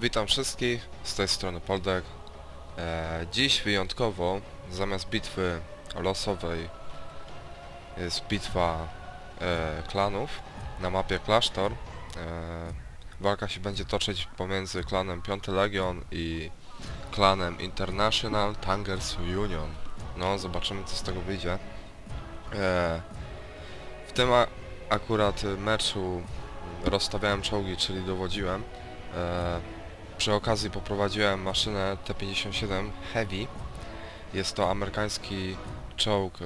Witam wszystkich, z tej strony Poldek. E, dziś wyjątkowo, zamiast bitwy losowej, jest bitwa e, klanów na mapie Klasztor. E, walka się będzie toczyć pomiędzy klanem 5 Legion i klanem International Tangers Union. No, zobaczymy co z tego wyjdzie. E, w tym akurat meczu rozstawiałem czołgi, czyli dowodziłem. E, przy okazji poprowadziłem maszynę T-57 Heavy. Jest to amerykański czołg e,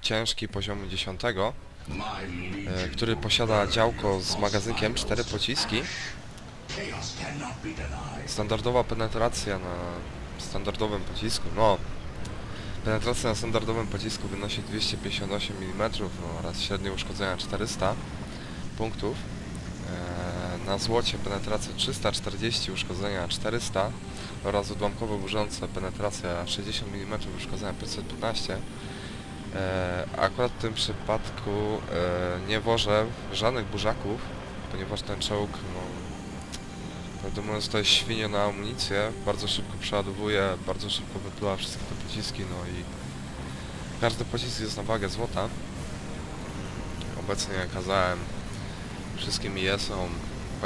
ciężki poziomu 10, e, który posiada działko z magazynkiem 4 pociski. Standardowa penetracja na standardowym pocisku, no penetracja na standardowym pocisku wynosi 258 mm oraz średnie uszkodzenia 400 punktów. E, Na złocie penetracja 340, uszkodzenia 400 oraz odłamkowo burzące penetracja 60 mm, uszkodzenia 515. E, Akurat w tym przypadku e, nie wożę żadnych burzaków, ponieważ ten czołg, no, prawdę mówiąc, to jest świnio na amunicję, bardzo szybko przeładowuje, bardzo szybko wypluwa wszystkie te pociski, no i każdy pocisk jest na wagę złota. Obecnie kazałem wszystkim IS-om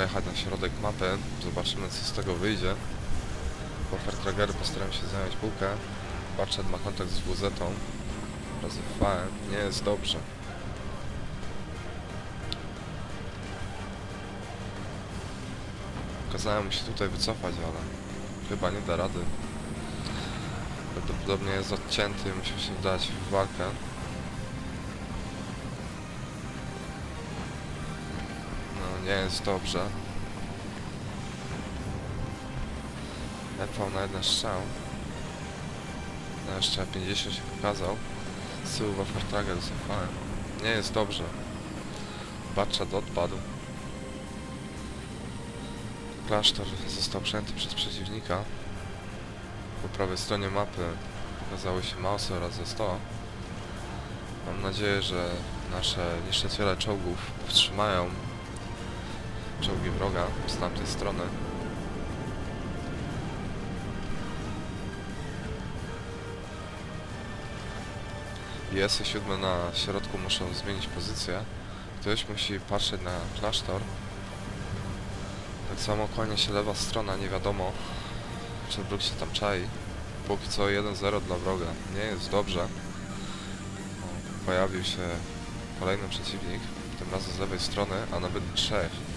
pojechać na środek mapy. Zobaczymy co z tego wyjdzie. Po Fairtragery postaram się zająć bułkę. Barczet ma kontakt z WZ. Razy V. Nie jest dobrze. Kazałem mu się tutaj wycofać, ale chyba nie da rady. Prawdopodobnie jest odcięty, musiał się wdać w walkę. Nie jest dobrze. Lepał na jeden strzał. Na jeszcze 50 się pokazał. Z tyłu Wafartraga cofałem. Nie jest dobrze. Batchat odpadł. Klasztor został przejęty przez przeciwnika. Po prawej stronie mapy pokazały się Mausy oraz Z100. Mam nadzieję, że nasze niszczyciele czołgów powstrzymają czołgi wroga z tamtej strony. Jest 7 na środku muszą zmienić pozycję. Ktoś musi patrzeć na klasztor. Tak samo kłania się lewa strona, nie wiadomo czy wróg się tam czai. Póki co 1-0 dla wroga. Nie jest dobrze. Pojawił się kolejny przeciwnik, tym razem z lewej strony, a nawet trzech.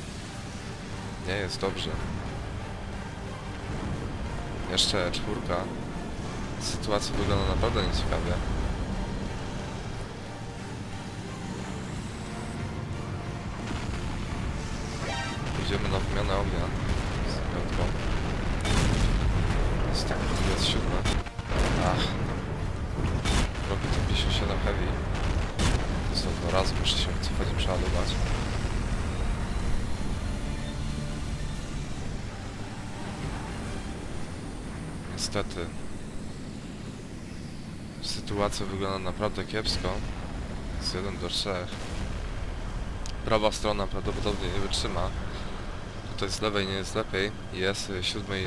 Nie jest dobrze. Jeszcze czwórka. Sytuacja wygląda naprawdę nieciekawie. Idziemy na wymianę ognia z piątką. Jest tak, jest siódme. Niestety. Sytuacja wygląda naprawdę kiepsko. Z 1 do 3. Prawa strona prawdopodobnie nie wytrzyma. Tutaj z lewej nie jest lepiej. IS siódmej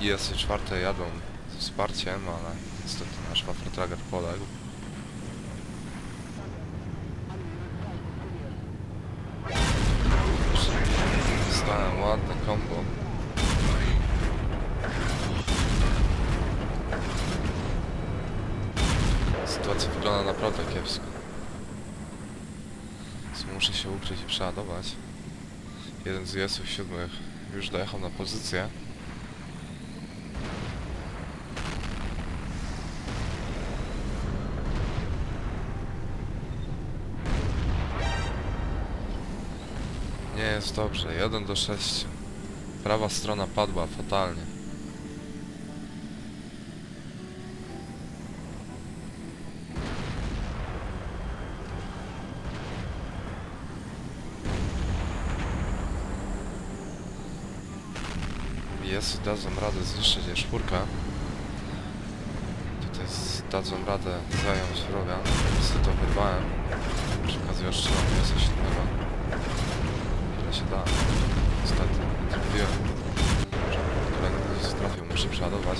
i IS czwarte jadą z wsparciem, ale niestety nasz Wafratrager poległ. Dostałem ładne combo. Sytuacja wygląda naprawdę kiepsko. Więc muszę się ukryć i przeładować. Jeden z IS-ów siódmych już dojechał na pozycję. Nie jest dobrze. 1 do 6. Prawa strona padła fatalnie. jest, dadzą radę zniszczyć czwórkę. Tutaj dadzą radę zająć wroga. Niestety to wyrwałem. Przekazuję strzelam coś innego. Ile się da. Niestety trafiłem. Kolejny się trafił, muszę przeładować.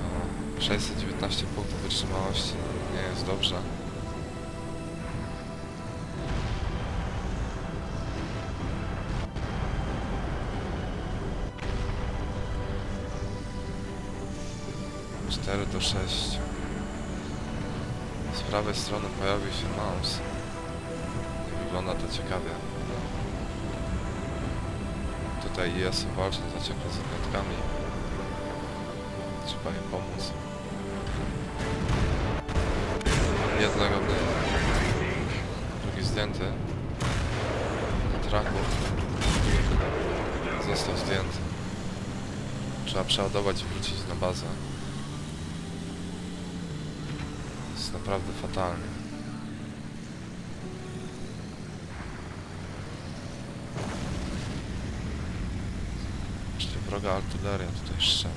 No, 619 punktów wytrzymałości. Nie jest dobrze. Cztery do 6. Z prawej strony pojawił się mouse. Wygląda to ciekawie. Tutaj jest zaciekle z odmiotkami. Trzeba im pomóc. Jednego. Drugi zdjęty. Traku. Został zdjęty. Trzeba przeładować i wrócić na bazę. Jest naprawdę fatalnie. Czyli wroga artyleria tutaj strzela.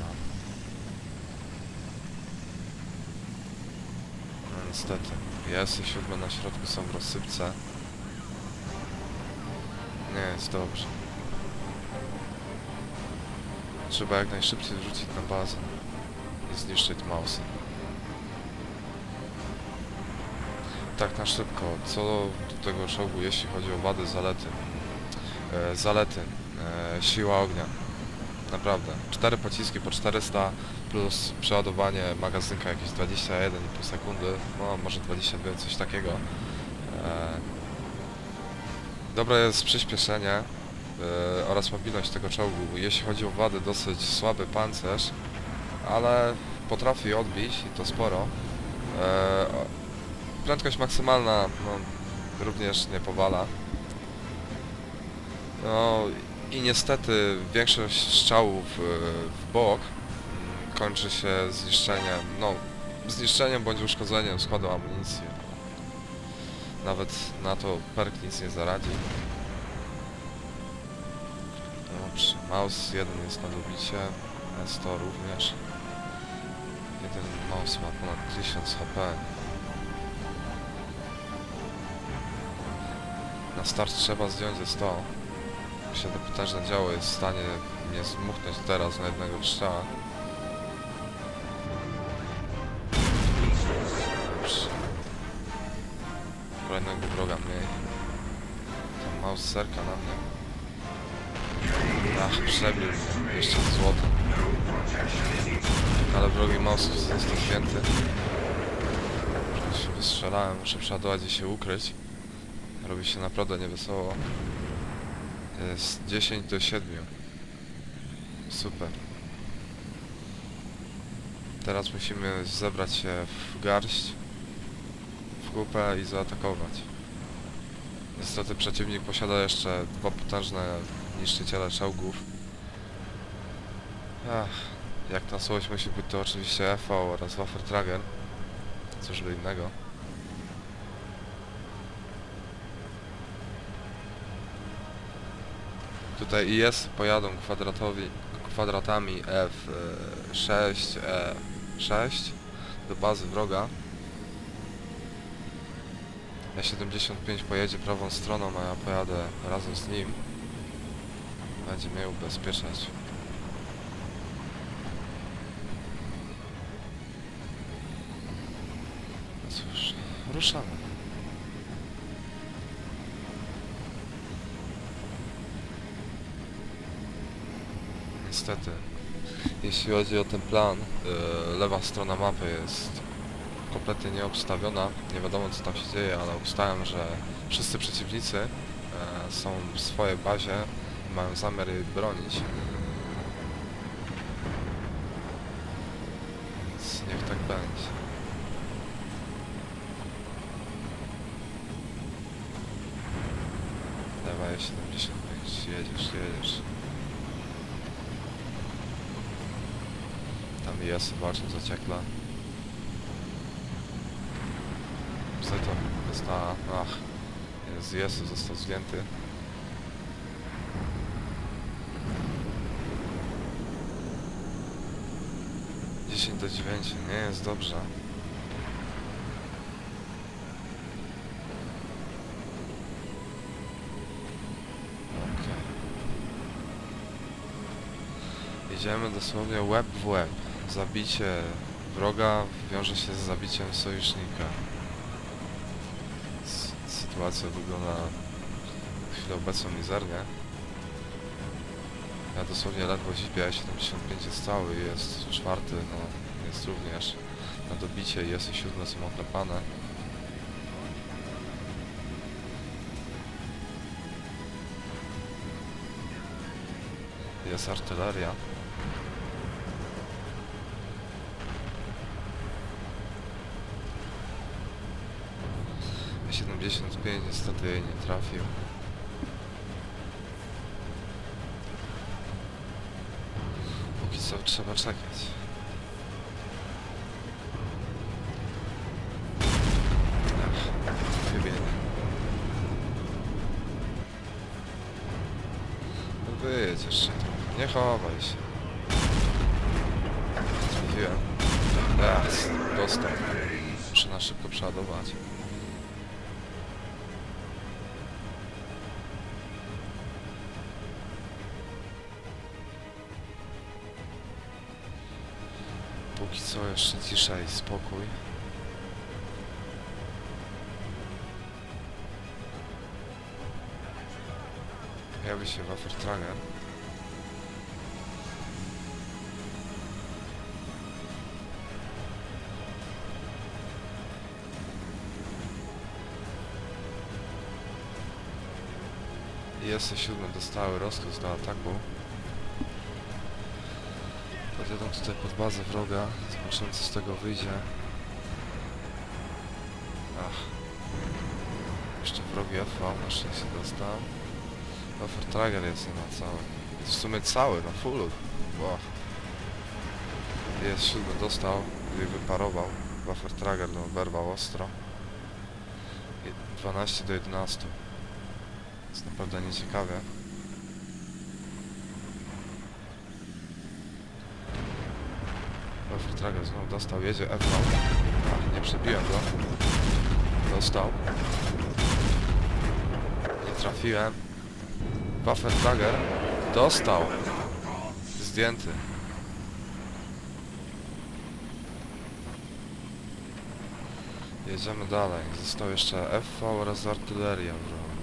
No niestety. Jest i siódme na środku są w rozsypce. Nie jest dobrze. Trzeba jak najszybciej wrzucić na bazę i zniszczyć Mausa. Tak na szybko, co do tego czołgu, jeśli chodzi o wady, zalety. E, zalety, e, siła ognia. Naprawdę. 4 pociski po 400 plus przeładowanie magazynka jakieś 21,5 sekundy, no może 22, coś takiego. E, dobre jest przyspieszenie e, oraz mobilność tego czołgu. Jeśli chodzi o wady, dosyć słaby pancerz, ale potrafi odbić i to sporo. E, prędkość maksymalna no, również nie powala. No i niestety większość strzałów y, w bok mm, kończy się zniszczeniem, no zniszczeniem bądź uszkodzeniem składu amunicji. Nawet na to perk nic nie zaradzi. Dobrze, mouse jeden jest na dobicie, S100 również. Jeden mouse ma ponad 1000 HP. Na start trzeba zdjąć ze 100. Myślę, że to potężne działo jest w stanie mnie zmuchnąć teraz na jednego strzała. Kolejnego wroga mniej. Tam mouse zerka na mnie. Ach, przebił. Jeszcze złoto. Ale wrogi mouse został zdjęty. Się wystrzelałem, muszę przeładować i się ukryć. Robi się naprawdę niewesoło. Jest 10 do 7. Super. Teraz musimy zebrać się w garść, w kupę i zaatakować. Niestety przeciwnik posiada jeszcze dwa potężne niszczyciele czołgów. Ach, jak na słość musi być to oczywiście FV oraz Waffertrager. Cóż by innego. Tutaj IS pojadą kwadratowi, kwadratami F6, E6 do bazy wroga. E75 pojedzie prawą stroną, a ja pojadę razem z nim. Będzie mnie ubezpieczać. No cóż, ruszamy. Niestety, jeśli chodzi o ten plan, yy, lewa strona mapy jest kompletnie nieobstawiona. Nie wiadomo co tam się dzieje, ale ustałem, że wszyscy przeciwnicy e, są w swojej bazie mają zamiar jej bronić. Więc niech tak będzie. Dawaj 75, jedziesz, jedziesz. Jest, walczą zaciekla. Zeta została, ach, z Jesu został zdjęty. Dziesięć do dziewięciu, nie jest dobrze. Okej. Jedziemy dosłownie łeb w łeb. Zabicie wroga wiąże się z zabiciem sojusznika. S sytuacja wygląda chwilę obecną mizernie. Ja dosłownie ledwo zipię, 75 jest cały, jest czwarty, no jest również na dobicie jest i siódme są oklepane. Jest artyleria. A75 niestety jej nie trafił. Póki co trzeba czekać. Ach, chybienie. No wyjedź jeszcze trochę, nie chowaj się. Trafiłem. Jas, dostał. Muszę na szybko przeładować. Póki co jeszcze cisza i spokój. Pojawi się Waffertrager. Jest 7 dostały rozkaz do ataku. Podjadą tutaj pod bazę wroga. Zobaczymy co z tego wyjdzie. Ach. Jeszcze wrogi FV na szczęście dostał. Buffer Trager jest na cały. Jest w sumie cały, na fullu. Wow. Jest siódmy dostał, gdy wyparował. Buffer Trager no, oberwał ostro. I 12 do 11. Jest naprawdę nieciekawie. Trager znowu dostał, jedzie FV. Ach, nie przebiłem go. Dostał. Nie trafiłem. Buffer Trager dostał. Zdjęty. Jedziemy dalej. Został jeszcze FV oraz artyleria w rogu.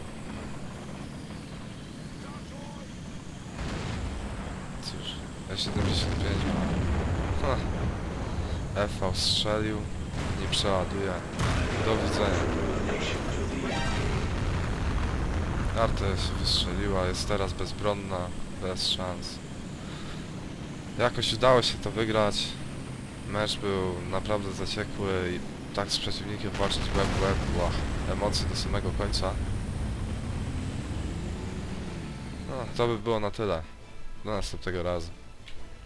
Cóż, E75 ma. Ha. FV strzelił. Nie przeładuje. Do widzenia. Arta się wystrzeliła, jest teraz bezbronna, bez szans. Jakoś udało się to wygrać. Mecz był naprawdę zaciekły i tak z przeciwnikiem walczyć web w web, była emocje do samego końca. No, to by było na tyle. Do następnego razu.